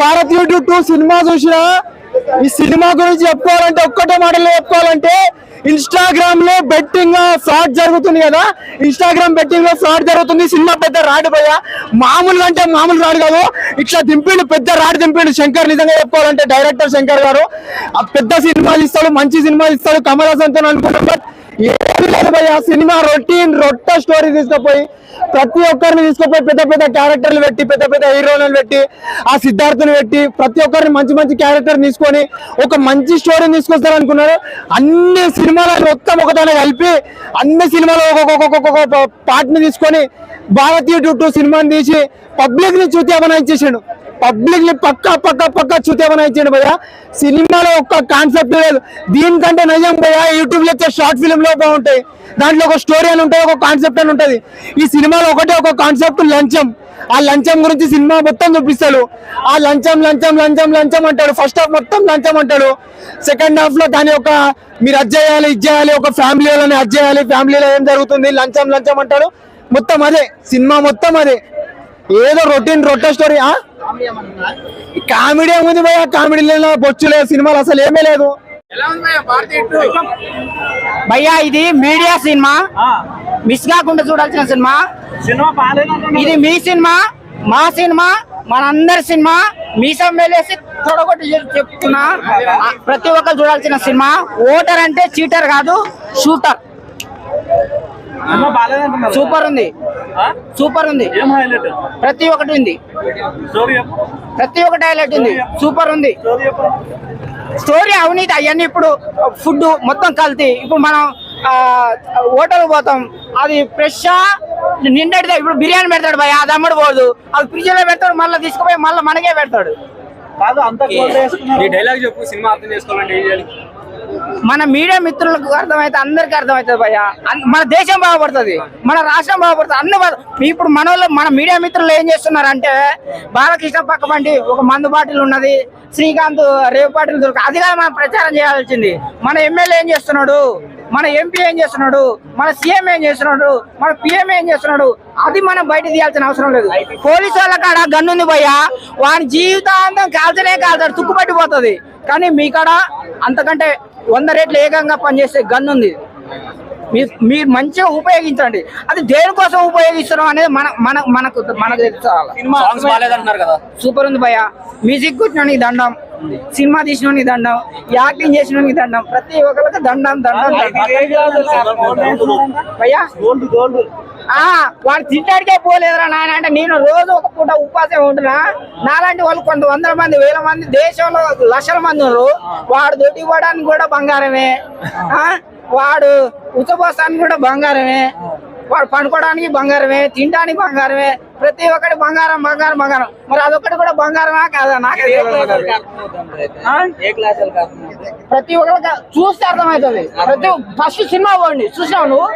Bharat YouTube two cinema చూసిన ఈ cinema గురించి చెప్పుకోవాలంటే ఒక్కటే మాటలో చెప్పుకోవాలంటే ఇన్స్టాగ్రామ్లో బెట్టింగ్ ఫ్రాడ్ జరుగుతుంది కదా. ఇన్స్టాగ్రామ్ బెట్టింగ్లో ఫ్రాడ్ జరుగుతుంది. సినిమా పెద్ద రాడు పోయ మామూలు అంటే మామూలు రాడు కాదు. ఇట్లా దింపిండు పెద్ద రాడు దింపిండు. శంకర్ నిజంగా చెప్పుకోవాలంటే డైరెక్టర్ శంకర్ గారు. ఆ పెద్ద సినిమాలు ఇస్తాడు మంచి సినిమాలు ఇస్తాడు. కమల్ హాసన్తో అనుకుంటాం. బట్ ఏమీ లేదు భయ్య సినిమా రొటీన్ రొట్ట స్టోరీ తీసుకుపోయి ప్రతి ఒక్కరిని తీసుకుపోయి పెద్ద పెద్ద క్యారెక్టర్లు పెట్టి పెద్ద పెద్ద హీరోలను పెట్టి ఆ సిద్ధార్థని పెట్టి ప్రతి ఒక్కరిని మంచి మంచి క్యారెక్టర్ తీసుకొని ఒక మంచి స్టోరీని తీసుకొస్తారు అనుకున్నారు అన్ని సినిమాలను మొత్తం ఒకదాన్ని కలిపి అన్ని సినిమాలు ఒక్కొక్క పాటని తీసుకొని భారతీయ టూ సినిమాని తీసి పబ్లిక్ని చూద్దామని ఇచ్చేసాడు పబ్లిక్ని పక్క పక్క పక్క చూతేమని ఇచ్చిండు భయ్య? సినిమాలో ఒక్క కాన్సెప్ట్ లేదు. దీనికంటే నిజం భయ్య యూట్యూబ్లో వచ్చే షార్ట్ ఫిల్మ్లో బాగుంటాయి. దాంట్లో ఒక స్టోరీ అని ఉంటుంది ఒక కాన్సెప్ట్ అని ఉంటుంది. ఈ సినిమాలో ఒకటే ఒక కాన్సెప్ట్ లంచం. ఆ లంచం గురించి సినిమా మొత్తం చూపిస్తాడు. ఆ లంచం లంచం లంచం లంచం అంటాడు. ఫస్ట్ హాఫ్ మొత్తం లంచం అంటాడు. సెకండ్ హాఫ్లో దాని ఒక మీరు అది చేయాలి ఇది చేయాలి ఒక ఫ్యామిలీ వాళ్ళని అది చేయాలి ఫ్యామిలీలో ఏం జరుగుతుంది లంచం లంచం అంటాడు. మొత్తం అదే సినిమా మొత్తం అదే. ఏదో రొటీన్ రొట్ట స్టోరీ ఆ? కామెడీ ఏముంది భయ కామెడీ లేదు బొచ్చు లేదు సినిమాలు అసలు ఏమీ లేదు. భయ్యా? ఇది మీడియా సినిమా. మిస్ కాకుండా చూడాల్సిన సినిమా. ఇది మీ సినిమా మా సినిమా మనందరి సినిమా. మీ సమ్మెలేసి తొడగొట్టి చెప్- చెప్తున్నా. ప్రతి ఒక్కరు చూడాల్సిన సినిమా. ఓటర్ అంటే చీటర్ కాదు షూటర్. సూపర్ ఉంది. ఆ? సూపర్ ఉంది. ప్రతి ఒక్కటి ఉంది. ప్రతి ఒక్కటి హైలైట్ ఉంది. సూపర్ ఉంది. స్టోరీ అవినీతి అవన్నీ ఇప్పుడు ఫుడ్ మొత్తం కల్తీ. ఇప్పుడు మనం హోటల్ పోతాం. అది ఫ్రెష్ నిండడితే ఇప్పుడు బిర్యానీ పెడతాడు భయ అది అమ్మడు పోదు. అది ఫ్రిడ్జ్లో పెడతాడు. మళ్ళీ తీసుకుపోయి మళ్ళీ మనకే పెడతాడు. కాదు అంత డైలాగ్ చెప్పు సినిమా అర్థం చేసుకోవాలంటే ఏం చేయాలి? మన మీడియా మిత్రులకు అర్థమైతే అందరికి అర్థమవుతుంది భయ్యా. మన దేశం బాగుపడుతుంది మన రాష్ట్రం బాగుపడుతుంది అన్ని ఇప్పుడు మన వాళ్ళు మన మీడియా మిత్రులు ఏం చేస్తున్నారంటే బాలకృష్ణ పక్క బండి ఒక మందు బాటిల్ ఉన్నది శ్రీకాంత్ రేవు బాటిల్ దొరక అది కాదు మనం ప్రచారం చేయాల్సింది. మన ఎమ్మెల్యే ఏం చేస్తున్నాడు మన ఎంపీ ఏం చేస్తున్నాడు మన సీఎం ఏం చేస్తున్నాడు మన పిఎం ఏం చేస్తున్నాడు అది మనం బయట తీయాల్సిన అవసరం లేదు. పోలీసు వాళ్ళ కాడ గన్నుంది భయ్యా వాని జీవితాంతం కాల్చనే కాల్చాడు తుక్కుపట్టిపోతుంది. కానీ మీ కాడ అంతకంటే వంద రేట్లు ఏకంగా పనిచేసే గన్ ఉంది. మీరు మీరు మంచిగా ఉపయోగించండి. అది దేనికోసం ఉపయోగిస్తున్నాం అనేది మన మన మనకు మనకు కదా. సూపర్ ఉంది భయ్య. మ్యూజిక్ కూర్చోడానికి దండం. సినిమా తీసినోనికి దండం. యాక్టింగ్ చేసినోనికి దండం. ప్రతి ఒక్కరికి దండం దండం భయ్యా. Gold gold. ఆ వాడు తింటాడికే పోలేదురా నాయన. అంటే నేను రోజు ఒక పూట ఉపాసం ఉంటున్నా. నాలాంటి వాళ్ళు కొంత వందల మంది వేల మంది దేశంలో లక్షల మంది ఉన్నారు. వాడు దొడ్డి పోవడానికి కూడా బంగారమే. ఆ వాడు ఉచ్చపోస్తానికి కూడా బంగారమే. వాడు పండుకోవడానికి బంగారమే తినడానికి బంగారమే. ప్రతి ఒక్కటి బంగారం బంగారం బంగారం. మరి అదొక్కటి కూడా బంగారమా కాదా? నాకే ప్రతి ఒక్కరికి చూస్తే అర్థమవుతుంది. ప్రతి ఫస్ట్ సినిమా పోండి. చూసినావు నువ్వు?